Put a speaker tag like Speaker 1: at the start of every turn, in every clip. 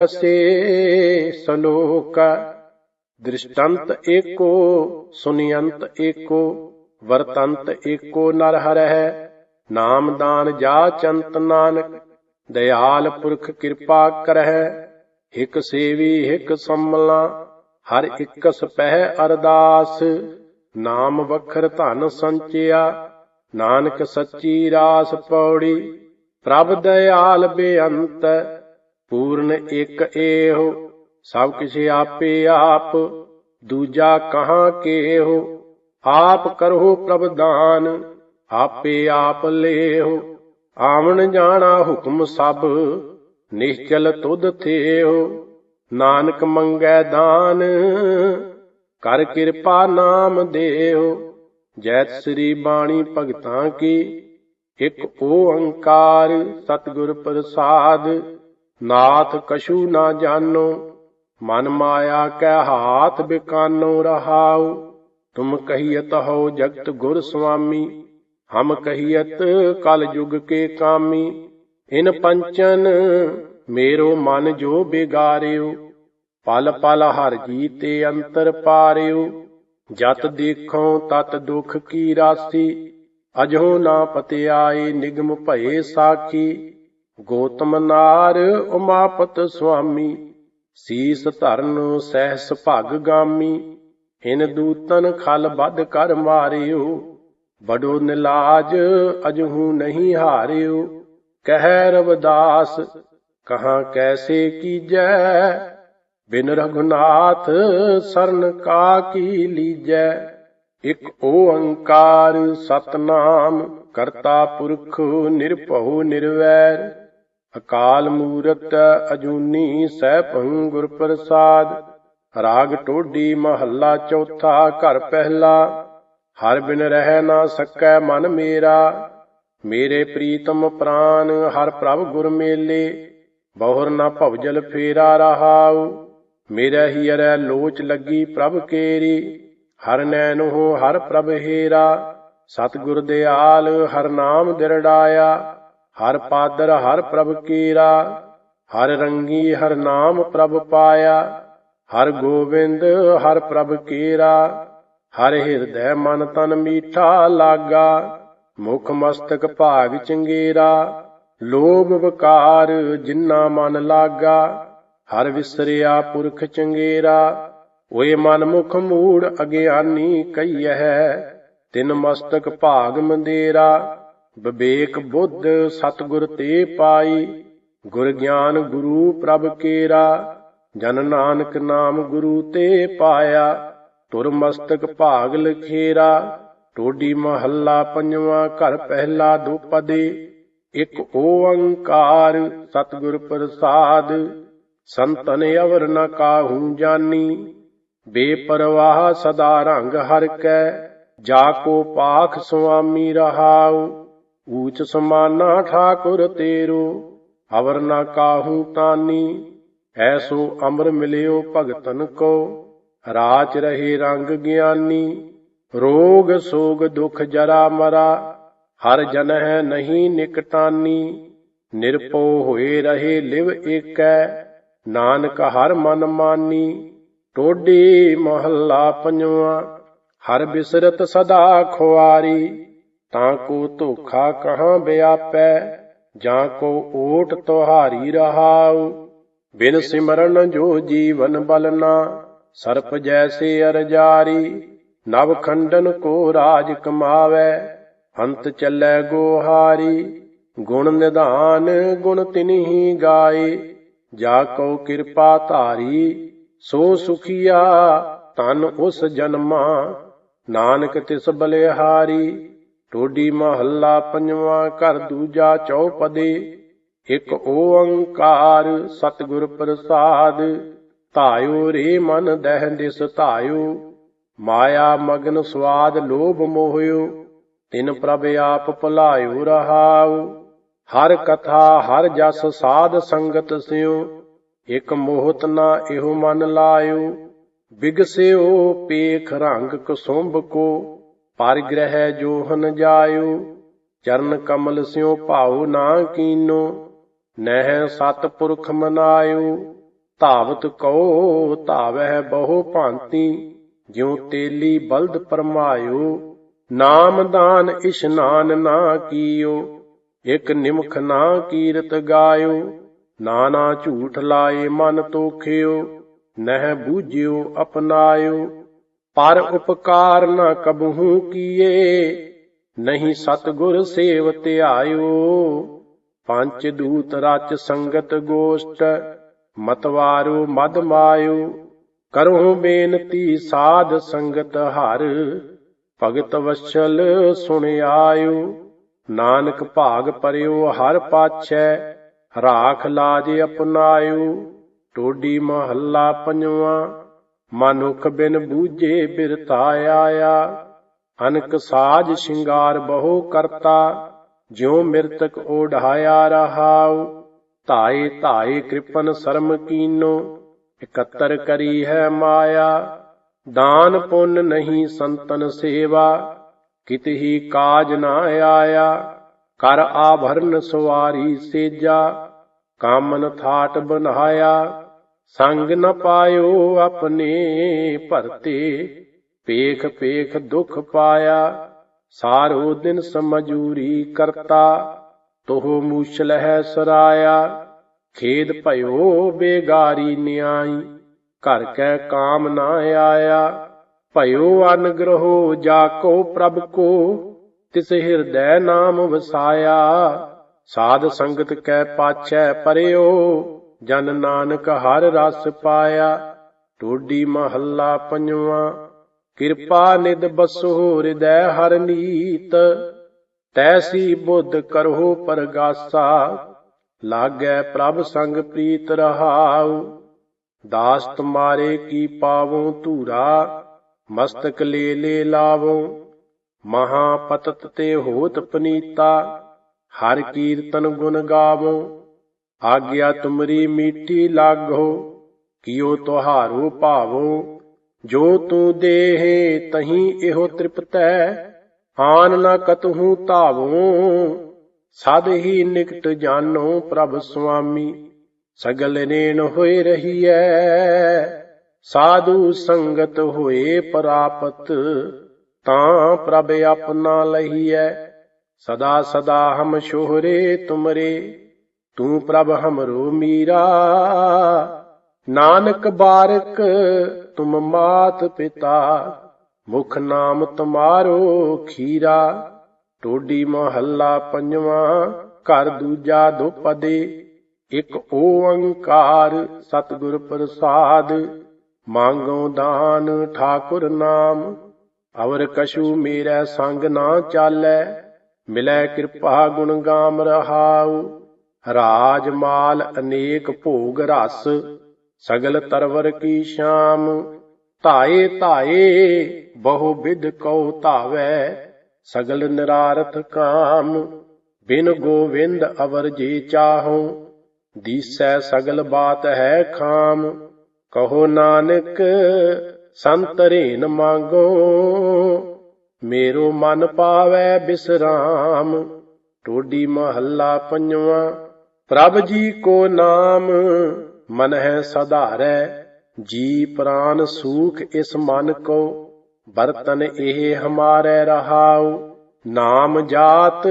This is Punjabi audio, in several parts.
Speaker 1: ਸੇ ਸਲੋਕ ਦ੍ਰਿਸ਼ਟੰਤ ਏਕੋ, ਸੁਨਿਯੰਤ ਏਕੋ, ਵਰਤੰਤ ਏਕੋ ਨਰ ਹਰਹਿ, ਨਾਮ ਦਾਨ ਜਾ ਚੰਤ ਨਾਨਕ, ਦਇਆਲ ਪੁਰਖ ਕਿਰਪਾ ਕਰਹਿ ਇਕ ਸੇਵੀ ਇਕ ਸੰਮਲਾ, ਹਰ ਇਕਸ ਪਹਿ ਅਰਦਾਸ, ਨਾਮ ਵਖਰ ਧਨ ਸੰਚਿਆ, ਨਾਨਕ ਸੱਚੀ ਰਾਸ ਪੌੜੀ, ਪ੍ਰਭ ਦਇਆਲ ਬੇਅੰਤ ਪੂਰਨ ਇਕ ਏਹੁ ਸਭ ਕਿਛ ਆਪੇ ਆਪ, ਦੂਜਾ ਕਹਾਂ ਕੇਹੁ? ਆਪ ਕਰੋ ਪ੍ਰਭ ਦਾਨ, ਆਪੇ ਆਪ ਲੇਹੁ। ਆਵਣ ਜਾਣਾ ਹੁਕਮ ਸਭ, ਨਿਸ਼ਚਲ ਤੁਧ ਥੇਹੁ। ਨਾਨਕ ਮੰਗੈ ਦਾਨ, ਕਰ ਕਿਰਪਾ ਨਾਮ ਦੇਹੁ। ਜੈਤ ਸ੍ਰੀ ਬਾਣੀ ਭਗਤਾਂ ਕੀ, ਇਕ ਓੰਕਾਰ ਸਤਿਗੁਰ ਪ੍ਰਸਾਦ। ਨਾਥ ਕਛੂ ਨਾ ਜਾਣੋ, ਮਨ ਮਾਇਆ ਕੈ ਹਾਥ ਬਿਕਾਨੋ ਰਹਾਉ। ਤੁਮ ਕਹੀਤ ਹੋ ਜਗਤ ਗੁਰ ਸੁਆਮੀ, ਹਮ ਕਹੀਤ ਕਲ ਯੁਗ ਕੇ ਕਾਮੀ। ਇਨ ਪੰਚਨ ਮੇਰੋ ਮਨ ਜੋ ਬਿਗਾਰਿਓ, ਪਲ ਪਲ ਹਰ ਜੀ ਤੇ ਅੰਤਰ ਪਾਰਿਓ। ਜਤ ਦੇਖੋ ਤਤ ਦੁਖ ਕੀ ਰਾਸੀ, ਅਜੋ ਨਾ ਪਤਿਆਏ ਨਿਗਮ ਭਏ ਸਾਖੀ। ਗੋਤਮ ਨਾਰ ਉਮਾਪਤ ਸੁਆਮੀ, ਸੀਸ ਧਰਨ ਸਹਿਸ ਭਗ ਗਾਮੀ, ਇਨ ਦੂਤਨ ਖਲ ਬਦ ਕਰ ਮਾਰਿਓ, ਬੜੋ ਨਿਲਾਜ ਅਜਹੂ ਨਹੀਂ ਹਾਰਿਓ, ਕਹਿ ਰਵਦਾਸ, ਕਹਾ ਕੈਸੇ ਕੀਜੈ? ਬਿਨ ਰਘੁਨਾਥ ਸਰਨ ਕਾ ਕੀ ਲੀਜੈ? ਇਕ ਓੰਕਾਰ ਸਤਨਾਮ, ਕਰਤਾ ਪੁਰਖ ਨਿਰਭਉ ਨਿਰਵੈਰ। ਅਕਾਲ ਮੂਰਤ ਅਜੂਨੀ ਸੈਭੰ ਗੁਰ ਪ੍ਰਸਾਦ, ਰਾਗ ਟੋਡੀ ਮਹੱਲਾ ਚੌਥਾ ਘਰ ਪਹਿਲਾ, ਹਰ ਬਿਨ ਰਹਿ ਨਾ ਸਕੈ ਮਨ ਮੇਰਾ, ਮੇਰੇ ਪ੍ਰੀਤਮ ਪ੍ਰਾਨ ਹਰ ਪ੍ਰਭ ਗੁਰ ਮੇਲੇ, ਬਹੁਰ ਨਾ ਭਵਜਲ ਫੇਰਾ ਰਹਾਉ, ਮੇਰਾ ਹੀ ਅਰੈ ਲੋਚ ਲੱਗੀ ਪ੍ਰਭ ਕੇਰੀ, ਹਰ ਨੈਨੋ ਹਰ ਪ੍ਰਭ ਹੀਰਾ, ਸਤਿਗੁਰ ਦਿਆਲ ਹਰ ਨਾਮ ਦਿਰੜਾਇਆ ਹਰ ਪਾਦਰ ਹਰ ਪ੍ਰਭ ਕੀਰਾ, ਹਰ ਰੰਗੀ ਹਰ ਨਾਮ ਪ੍ਰਭ ਪਾਇਆ, ਹਰ ਗੋਬਿੰਦ ਹਰ ਪ੍ਰਭ ਕੀਰਾ, ਹਰ ਹਿਰਦੈ ਮਨ ਤਨ ਮੀਠਾ ਲਾਗਾ, ਮੁਖ ਮਸਤਕ ਭਾਗ ਚੰਗੇਰਾ, ਲੋਭ ਵਕਾਰ ਜਿੰਨਾ ਮਨ ਲਾਗਾ, ਹਰ ਵਿਸਰਿਆ ਪੁਰਖ ਚੰਗੇਰਾ, ਓਏ ਮਨ ਮੁਖ ਮੂੜ ਅਗਿਆਨੀ ਕਈਐ ਤਿਨ ਮਸਤਕ ਭਾਗ ਮੰਦੇਰਾ ਵਿਵੇਕ ਬੁੱਧ ਸਤਗੁਰ ਤੇ ਪਾਈ, ਗੁਰ ਗਿਆਨ ਗੁਰੂ ਪ੍ਰਭ ਕੇਰਾ, ਜਨ ਨਾਨਕ ਨਾਮ ਗੁਰੂ ਤੇ ਪਾਇਆ, ਤੁਰ ਮਸਤਕ ਭਾਗ ਲਖੇਰਾ, ਟੋਡੀ ਮਹੱਲਾ ਪੰਜਵਾਂ ਘਰ ਪਹਿਲਾ ਦੁਪਦੇ, ਇਕ ਓੰਕਾਰ ਸਤਿਗੁਰ ਪ੍ਰਸਾਦ, ਸੰਤਨ ਅਵਰ ਨ ਕਾਹੂ ਜਾਨੀ, ਬੇਪਰਵਾਹ ਸਦਾ ਰੰਗ ਹਰ ਕੈ, ਜਾ ਕੋ ਪਾਖ ਸੁਆਮੀ ਰਹਾਉ ਊਚ ਸਮਾਨਾ ਠਾਕੁਰ ਤੇਰੋ ਅਵਰ ਨਾ ਕਾਹੂ ਤਾਨੀ, ਐਸੋ ਅਮਰ ਮਿਲਿਓ ਭਗਤਨ ਕੋ, ਰਾਚ ਰਹੇ ਰੰਗ ਗਿਆਨੀ, ਰੋਗ ਸੋਗ ਦੁਖ ਜਰਾ ਮਰਾ, ਹਰ ਜਨ ਹੈ ਨਹੀਂ ਨਿਕਟਾਨੀ ਨਿਰਪੋ ਹੋਏ ਰਹੇ ਲਿਵ ਏਕੈ, ਨਾਨਕ ਹਰ ਮਨ ਮਾਨੀ ਟੋਡੀ ਮਹੱਲਾ ਪੰਜਵਾ, ਹਰ ਬਿਸਰਤ ਸਦਾ ਖੁਆਰੀ ਤਾਂ ਕੋ ਧੋਖਾ ਕਹਾਂ ਬਿਆਪੈ, ਜਾਂ ਕੋ ਓਟ ਤੁਹਾਰੀ ਰਹਾਉ। ਬਿਨ ਸਿਮਰਨ ਜੋ ਜੀਵਨ ਬਲਨਾ ਸਰਪ ਜੈਸੇ ਅਰਜਾਰੀ। ਨਵ ਖੰਡਨ ਕੋ ਰਾਜ ਕਮਾਵੇ ਹੰਤ ਚੱਲੈ ਗੋਹਾਰੀ। ਗੁਣ ਨਿਧਾਨ, ਗੁਣ ਤਿਨਹੀ ਗਾਏ। ਜਾ ਕੋ ਕਿਰਪਾ ਧਾਰੀ, ਸੋ ਸੁਖੀਆ, ਤਨ ਉਸ ਜਨਮਾ। ਨਾਨਕ ਤਿਸ ਬਲਿਹਾਰੀ। ਟੋਡੀ ਮਹੱਲਾ ਪੰਜਵਾਂ ਘਰ ਦੂਜਾ ਚੌਪਦੇ, ਇਕ ਓੰਕਾਰ ਸਤਿਗੁਰ ਪ੍ਰਸਾਦ, ਧਾਇਓ ਰੇ ਮਨ ਦਹਿ ਦਿਸ ਧਾਇਓ, ਮਾਇਆ ਮਗਨ ਸਵਾਦ ਲੋਭ ਮੋਹਿਓ, ਤਿਨ ਪ੍ਰਭ ਆਪ ਭੁਲਾਇਓ ਰਹਾਉ, ਹਰ ਕਥਾ ਹਰ ਜਸ ਸਾਧ ਸੰਗਤ ਸਿਓ, ਇਕ ਮੋਹਤ ਨਾ ਇਹੋ ਮਨ ਲਾਇਓ ਬਿਗਸਿਓ ਪੇਖ ਰੰਗ ਕੁਸੁੰਭ ਕੋ ਪਰ ਪਰਿਗ੍ਰਹਿ ਜੋਹਨ ਜਾਇਓ, ਚਰਨ ਕਮਲ ਸਿਓ ਭਾਉ ਨਾ ਕੀਨੋ, ਨਹਿ ਸਤ ਪੁਰਖ ਮਨਾਇਓ, ਧਾਵਤ ਕਉ ਧਾਵਹਿ ਬਹੁ ਭਾਂਤੀ, ਜਿਉ ਤੇਲੀ ਬਲਦ ਪਰਮਾਇਓ, ਨਾਮ ਦਾਨ ਇਸ਼ਨਾਨ ਨਾ ਕੀਓ, ਇਕ ਨਿਮਖ ਨਾ ਕੀਰਤ ਗਾਇਓ, ਨਾਨਾ ਝੂਠ ਲਾਏ ਮਨ ਤੋਖਿਓ, ਨਹਿ ਬੂਝਿਓ ਅਪਨਾਇਓ ਪਰ ਉਪਕਾਰ ਨ ਕਬਹੂ ਕੀਏ, ਨਹੀਂ ਸਤਗੁਰ ਸੇਵ ਧਿਆਇਓ ਪੰਜ ਦੂਤ ਰਚ ਸੰਗਤ ਗੋਸ਼ਟ ਮਤਵਾਰੋ ਮਦ ਮਾਇਓ। ਕਰਹੁ ਬੇਨਤੀ ਸਾਧ ਸੰਗਤ ਹਰ, ਭਗਤ ਵਸ਼ਲ ਸੁਣ ਆਇਓ। ਨਾਨਕ ਭਾਗ ਪਰਿਓ ਹਰ ਪਾਛੈ, ਰਾਖ ਲਾਜ ਅਪਨਾਇਓ। ਟੋਡੀ ਮਹੱਲਾ ਪੰਜਵਾ ਮਨੁਖ ਬਿਨ ਬੂਝੇ ਬਿਰਤਾ ਆਇਆ। ਅਨਕ ਸਾਜ ਸ਼ਿੰਗਾਰ ਬਹੁ ਕਰਤਾ, ਜਿਉ ਮਿਰਤਕ ਓਢਾਇਆ ਰਹਾਉ। ਧਾਏ ਧਾਏ ਕਿਰਪਨ ਸਰਮ ਕੀਨੋ, ਇਕੱਤਰ ਕਰੀ ਹੈ ਮਾਇਆ। ਦਾਨ ਪੁੰਨ ਨਹੀਂ ਸੰਤਨ ਸੇਵਾ ਕਿਤਹੀ ਕਾਜ ਨਾ ਆਇਆ। ਕਰ ਆਭਰਨ ਸਵਾਰੀ ਸੇਜਾ, ਕਾਮਨ ਥਾਟ ਬਨਾਇਆ। ਸੰਗ ਨ ਪਾਇਓ ਆਪਣੇ ਭਰਤੇ। ਪੇਖ ਪੇਖ ਦੁਖ ਪਾਇਆ, ਸਾਰੋ ਦਿਨ ਸਮਜੂਰੀ ਕਰਤਾ। ਤੋਹ ਮੂਸ਼ਲ ਹੈ ਸਰਾਇਆ, ਖੇਦ ਭਇਓ ਬੇਗਾਰੀ ਨਿਆਈ। ਘਰ ਕੈ ਕਾਮ ਨਾ ਆਇਆ, ਭਇਓ ਅਨਗ੍ਰਹੋ ਜਾ ਕੋ ਪ੍ਰਭ ਕੋ। ਤਿਸ ਹਿਰਦੈ ਨਾਮ ਵਸਾਇਆ, ਸਾਧ ਸੰਗਤ ਕੈ ਪਾਛੈ ਪਰਿਓ। ਜਨ ਨਾਨਕ ਹਰ ਰਸ ਪਾਇਆ, ਟੋਡੀ ਮਹੱਲਾ ਪੰਜਵਾ। ਕਿਰਪਾ ਨਿਦ ਬਸੋ ਹਿਰਦੈ ਹਰ ਨੀਤ, ਤੈਸੀ ਬੁੱਧ ਕਰੋ ਪਰਗਾਸਾ। ਲਾਗੈ ਪ੍ਰਭ ਸੰਗ ਪ੍ਰੀਤ ਰਹਾਉ ਦਾਸ ਤੁਮਾਰੇ ਕੀ ਪਾਵੋ ਧੂਰਾ, ਮਸਤਕ ਲੈ ਲੈ ਲਾਵੋ। ਮਹਾ ਪਤਤ ਤੇ ਹੋਤ ਪਨੀਤਾ, ਹਰ ਕੀਰਤਨ ਗੁਣ ਗਾਵੋ। ਆਗਿਆ ਤੁਮਰੀ ਮੀਠੀ ਲਾਗੋ ਕਿਉ ਤੁਹਾਰੋ ਭਾਵੋ, ਜੋ ਤੂੰ ਦੇਹੇ ਤਹੀਂ ਇਹੋ ਤ੍ਰਿਪਤੈ, ਆਨ ਨ ਕਤਹੂ ਧਾਵੋ। ਸਦ ਹੀ ਨਿਕਟ ਜਾਨੋ ਪ੍ਰਭ ਸੁਆਮੀ, ਸਗਲ ਨੇਨ ਹੋਏ ਰਹੀਐ। ਸਾਧੂ ਸੰਗਤ ਹੋਏ ਪ੍ਰਾਪਤ, ਤਾਂ ਪ੍ਰਭ ਆਪਣਾ ਲਹੀਐ। ਸਦਾ ਸਦਾ ਹਮ ਸ਼ੋਹਰੇ ਤੁਮਰੇ। ਤੂੰ ਪ੍ਰਭ ਹਮਰੋ ਮੀਰਾ। ਨਾਨਕ ਬਾਰਕ ਤੁਮ ਮਾਤ ਪਿਤਾ, ਮੁਖ ਨਾਮ ਤੁਮਾਰੋ ਖੀਰਾ। ਟੋਡੀ ਮਹੱਲਾ ਪੰਜਵਾਂ, ਘਰ ਦੂਜਾ ਦੁਪਦੇ ਇਕ ਓੰਕਾਰ ਸਤਿਗੁਰ ਪ੍ਰਸਾਦ। ਮੰਗੋ ਦਾਨ ਠਾਕੁਰ ਨਾਮ, ਅਵਰ ਕਸ਼ੂ ਮੇਰਾ ਸੰਗ ਨਾ ਚਾਲੈ, ਮਿਲੈ ਕਿਰਪਾ ਗੁਣ ਗਾਮ ਰਹਾਉ। ਰਾਜ ਮਾਲ ਅਨੇਕ ਭੋਗ ਰਸ, ਸਗਲ ਤਰਵਰ ਕੀ ਸ਼ਾਮ। ਧਾਏ ਧਾਏ, ਬਹੁ ਵਿਦ ਕਉ ਧਾਵੈ, ਸਗਲ ਨਿਰਾਰਥ ਕਾਮ। ਬਿਨ ਗੋਵਿੰਦ ਅਵਰ ਜੀ ਚਾਹਉ ਦੀਸੈ ਸਗਲ ਬਾਤ ਹੈ ਖਾਮ। ਕਹੋ ਨਾਨਕ, ਸੰਤ ਰੇਨ ਮੰਗੋ, ਮੇਰੋ ਮਨ ਪਾਵੈ ਬਿਸਰਾਮ। ਟੋਡੀ ਮਹੱਲਾ ਪੰਜਵਾ ਪ੍ਰਭ ਜੀ ਕੋ ਨਾਮ ਮਨ ਹੈ ਸਧਾਰੈ, ਜੀ ਪ੍ਰਾਨ ਸੂਖ ਇਸ ਮਨ ਕੋ, ਬਰਤਨ ਇਹ ਹਮਾਰੇ ਰਹਾਉ। ਨਾਮ ਜਾਤ,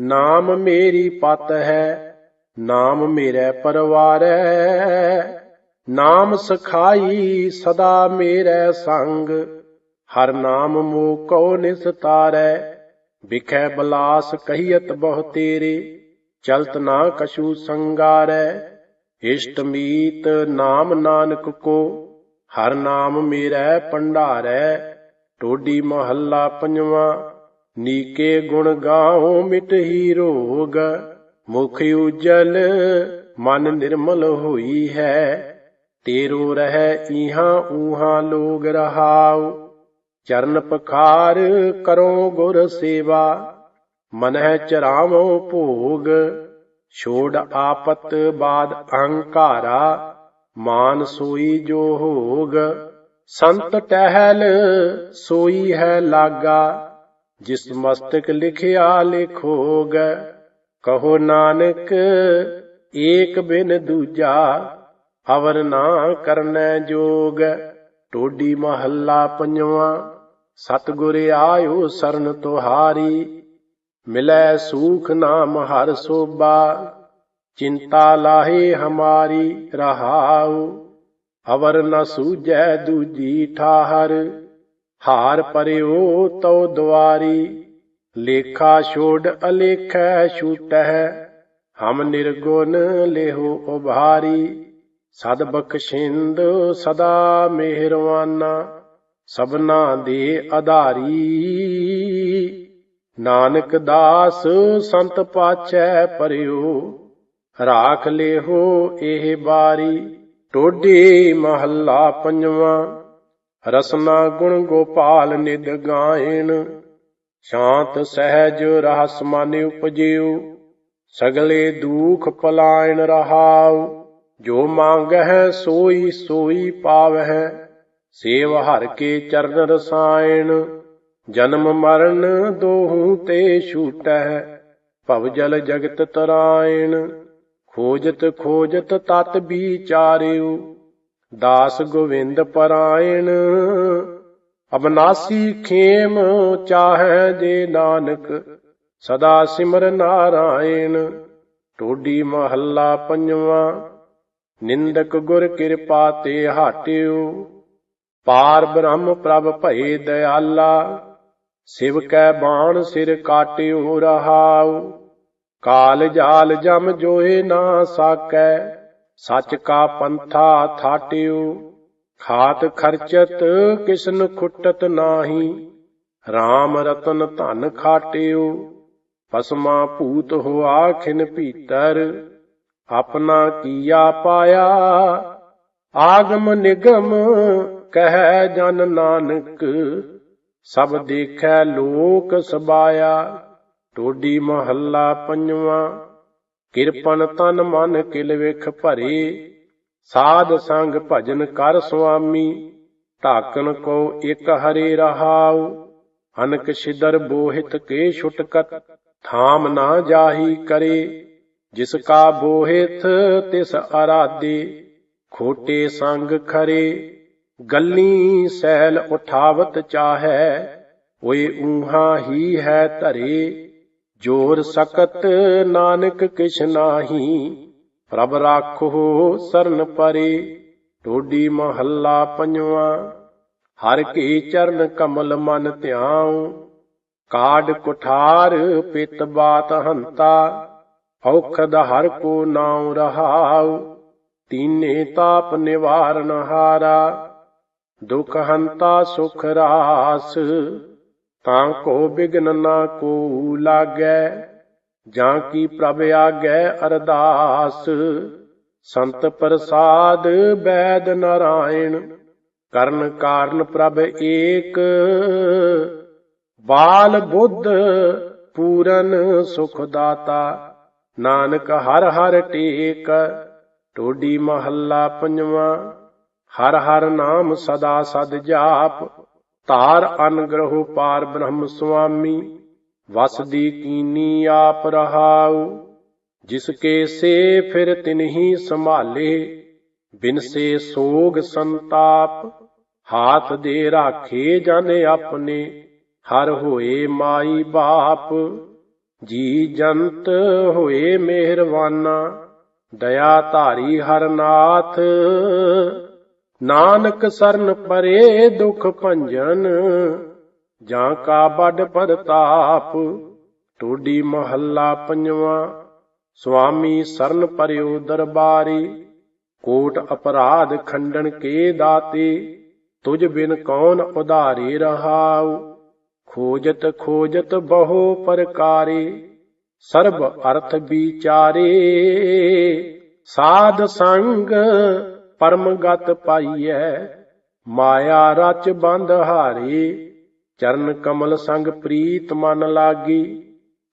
Speaker 1: ਨਾਮ ਮੇਰੀ ਪਤ ਹੈ, ਨਾਮ ਮੇਰੇ ਪਰਵਾਰੈ। ਨਾਮ ਸਖਾਈ ਸਦਾ ਮੇਰੇ ਸੰਗ, ਹਰ ਨਾਮ ਮੋ ਕੋ ਨਿਸਤਾਰੈ। ਵਿਖੈ ਬਲਾਸ ਕਹੀਤ ਬਹੁ ਤੇਰੇ ਚਲਤ ਨਾ ਕਛੂ ਸੰਗਾਰੈ, ਇਸ਼ਟ ਮੀਤ ਨਾਮ ਨਾਨਕ ਕੋ, ਹਰ ਨਾਮ ਮੇਰਾ ਪੰਡਾਰੈ ਟੋਡੀ ਮਹੱਲਾ ਪੰਜਵਾ, ਨੀਕੇ ਗੁਣ ਗਾਉ ਮਿਟਹੀ ਰੋਗ, ਮੁਖ ਉਜਲ ਮਨ ਨਿਰਮਲ ਹੋਈ ਹੈ, ਤੇਰੋ ਰਹਿ ਇਹਾਂ ਊਹਾ ਲੋਗ ਰਹਾਉ, ਚਰਨ ਪਖਾਰ ਕਰੋ ਗੁਰ ਸੇਵਾ ਮਨਹਿ ਚਰਾਵੋ ਭੋਗ, ਛੋੜ ਆਪਤ ਬਾਦ ਅਹੰਕਾਰਾ, ਮਾਨ ਸੋਈ ਜੋ ਹੋਗ, ਸੰਤ ਟਹਿਲ ਸੋਈ ਹੈ ਲਾਗਾ, ਜਿਸ ਮਸਤਕ ਲਿਖਿਆ ਲਿਖੋਗ, ਕਹੋ ਨਾਨਕ, ਏਕ ਬਿਨ ਦੂਜਾ, ਅਵਰ ਨਾ ਕਰਨੈ ਜੋਗ, ਟੋਡੀ ਮਹੱਲਾ ਪੰਜਵਾ, ਸਤਿਗੁਰ ਆਇਓ ਸਰਨ ਤੁਹਾਰੀ ਮਿਲੈ ਸੂਖ ਨਾਮ ਹਰ ਸੋਬਾ ਚਿੰਤਾ ਲਾਹੇ ਹਮਾਰੀ ਰਹਾਉ, ਅਵਰ ਨ ਸੂਝੈ ਦੂਜੀ ਠਾਹਰ, ਹਾਰ ਪਰਿਓ ਤਉ ਦੁਆਰੀ, ਲੇਖਾ ਛੋੜ ਅਲੇਖੈ ਛੂਟਹਿ, ਹਮ ਨਿਰਗੁਣ ਲੇਹੋ ਉਭਾਰੀ, ਸਦ ਬਖਸ਼ਿੰਦ ਸਦਾ ਮਿਹਰਵਾਨਾ, ਸਭਨਾ ਦੇ ਆਧਾਰੀ ਨਾਨਕ ਦਾਸ ਸੰਤ ਪਾਛੈ ਪਰਿਓ ਰਾਖ ਲੇਹੋ ਇਹ ਬਾਰੀ ਟੋਡੀ ਮਹੱਲਾ ਪੰਜਵਾ, ਰਸਨਾ ਗੁਣ ਗੋਪਾਲ ਨਿਦ ਗਾਇਣ, ਸ਼ਾਂਤ ਸਹਿਜ ਰਹਸ ਮਨ ਉਪਜਿਉ, ਸਗਲੇ ਦੁਖ ਪਲਾਇਣ ਰਹਾਉ, ਜੋ ਮੰਗਹਿ ਸੋਈ ਸੋਈ ਪਾਵਹਿ, ਸੇਵ ਹਰ ਕੇ ਚਰਨ ਰਸਾਇਣ ਜਨਮ ਮਰਨ ਦੋਹੂ ਤੇ ਛੂਟਹਿ ਭਵ ਜਲ ਜਗਤ ਤਰਾਇਣ, ਖੋਜਤ ਖੋਜਤ ਤਤ ਵਿਚਾਰਿਉ, ਦਾਸ ਗੋਵਿੰਦ ਪਰਾਇਣ। ਅਬਨਾਸੀ ਖੇਮ ਚਾਹੈ ਜੇ ਨਾਨਕ, ਸਦਾ ਸਿਮਰ ਨਾਰਾਇਣ। ਟੋਡੀ ਮਹੱਲਾ ਪੰਜਵਾ, ਨਿੰਦਕ ਗੁਰ ਕਿਰਪਾ ਤੇ ਹਾਟਿਓ ਪਾਰ ਬ੍ਰਹਮ ਪ੍ਰਭ ਭਏ ਦਇਆਲਾ ਸਿਵ ਕੈ ਬਾਣ ਸਿਰ ਕਾਟਿਓ ਰਹਾਉ। ਕਾਲ ਜਾਲ ਜਮ ਜੋਏ ਨਾ ਸਾਕੈ, ਸੱਚ ਕਾ ਪੰਥਾ ਥਾਟਿਓ ਖਾਤ ਖਰਚਤ ਕਿਸਨ ਖੁੱਟਤ ਨਾਹੀ RAM ਰਤਨ ਧਨ ਖਾਟਿਓ ਪਸਮਾ ਭੂਤ ਹੋਆ ਖਿਨ ਭੀਤਰ, ਆਪਣਾ ਕੀਆ ਪਾਇਆ। ਆਗਮ ਨਿਗਮ ਕਹਿ ਜਨ ਨਾਨਕ ਸਭ ਦੇਖੈ ਲੋਕ ਸਬਾਇਆ। ਟੋਡੀ ਮਹੱਲਾ ਪੰਜਵਾ। ਕਿਰਪਨ ਤਨ ਮਨ ਕਿਲ ਵਿਖ ਭਰੇ। ਸਾਧ ਸੰਗ ਭਜਨ ਕਰ ਸੁਆਮੀ। ਢਾਕਨ ਕੋ ਇਕ ਹਰੇ ਰਹਾਉ। ਅਨਕ ਸਿਦਰ ਬੋਹਿਤ ਕੇ ਛੁਟਕਤ। ਥਾਮ ਨਾ ਜਾਹੀ ਕਰੇ। ਜਿਸ ਕਾ ਬੋਹਿਤ ਤਿਸ ਅਰਾਦੇ ਖੋਟੇ ਸੰਗ ਖਰੇ। ਗੱਲੀ ਸੈਲ ਉਠਾਵਤ ਚਾਹੈ, ਓਏ ਊਹਾ ਹੀ ਹੈ ਧਰੇ, ਜੋਰ ਸਕਤ ਨਾਨਕ ਕਿਛ ਨਾਹੀ, ਪ੍ਰਭ ਰਾਖੋ ਸਰਨ ਪਰੇ, ਟੋਡੀ ਮਹੱਲਾ ਪੰਜਵਾ, ਹਰ ਕੀ ਚਰਨ ਕਮਲ ਮਨ ਧਿਆਉ ਕਾਡ ਕੁਠਾਰ ਪਿਤ ਬਾਤ ਹੰਤਾ, ਔਖਦ ਹਰ ਕੋ ਨਾਉ ਰਹਾਉ, ਤੀਨੇ ਤਾਪ ਨਿਵਾਰਨ ਹਾਰਾ ਦੁਖ ਹੰਤਾ ਸੁਖ ਰਾਸ, ਤਾਂ ਕੋ ਬਿਗਨ ਨਾ ਕੋ ਲਾਗੈ, ਜਾਂ ਕੀ ਪ੍ਰਭ ਆਗੈ ਅਰਦਾਸ। ਸੰਤ ਪ੍ਰਸਾਦ ਬੈਦ ਨਾਰਾਇਣ, ਕਰਨ ਕਾਰਨ ਪ੍ਰਭ ਏਕ। ਬਾਲ ਬੁੱਧ ਪੂਰਨ ਸੁਖ ਦਾਤਾ ਨਾਨਕ ਹਰ ਹਰ ਟੇਕ, ਟੋਡੀ ਮਹੱਲਾ ਪੰਜਵਾਂ। ਹਰ ਹਰ ਨਾਮ ਸਦਾ ਸਦ ਜਾਪ, ਧਾਰ ਅਨਗ੍ਰਹੁ ਪਾਰ ਬ੍ਰਹਮ ਸੁਆਮੀ ਵਸਦੀ ਕੀਨੀ ਆਪ ਰਹਾਉ, ਜਿਸ ਕੇ ਸੇ ਫਿਰ ਤਿਨਹੀ ਸੰਭਾਲੇ, ਬਿਨ ਸੇ ਸੋਗ ਸੰਤਾਪ, ਹਾਥ ਦੇ ਰਾਖੇ ਜਨ ਆਪਣੇ, ਹਰ ਹੋਏ ਮਾਈ ਬਾਪ, ਜੀ ਜੰਤ ਹੋਏ ਮਿਹਰਵਾਨਾ ਦਇਆ ਧਾਰੀ ਹਰ ਨਾਥ ਨਾਨਕ ਸਰਨ ਪਰੇ ਦੁਖ ਭੰਜਨ, ਜਾਂ ਕਾ ਵੱਡ ਪ੍ਰਤਾਪ, ਟੋਡੀ ਮਹੱਲਾ ਪੰਜਵਾ ਸੁਆਮੀ ਸਰਨ ਪਰਿਓ ਦਰਬਾਰੀ, ਕੋਟ ਅਪਰਾਧ ਖੰਡਨ ਕੇ ਦਾਤੇ ਤੁਝ ਬਿਨ ਕੌਣ ਉਧਾਰੇ ਰਹਾਉ, ਖੋਜਤ ਖੋਜਤ ਬਹੁ ਪ੍ਰਕਾਰੇ, ਸਰਬ ਅਰਥ ਵਿਚਾਰੇ, ਸਾਧ ਸੰਗ ਪਰਮ ਗਤ ਪਾਈਐ। ਮਾਇਆ ਰਚ ਬੰਧ ਹਾਰੇ, ਚਰਨ ਕਮਲ ਸੰਗ ਪ੍ਰੀਤ ਮਨ ਲਾਗੀ।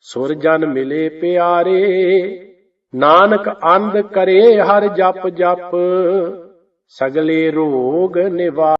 Speaker 1: ਸੁਰ ਜਨ ਮਿਲੇ ਪਿਆਰੇ, ਨਾਨਕ ਅੰਧ ਕਰੇ ਹਰ ਜਪ ਜਪ। ਸਗਲੇ ਰੋਗ ਨਿਵਾ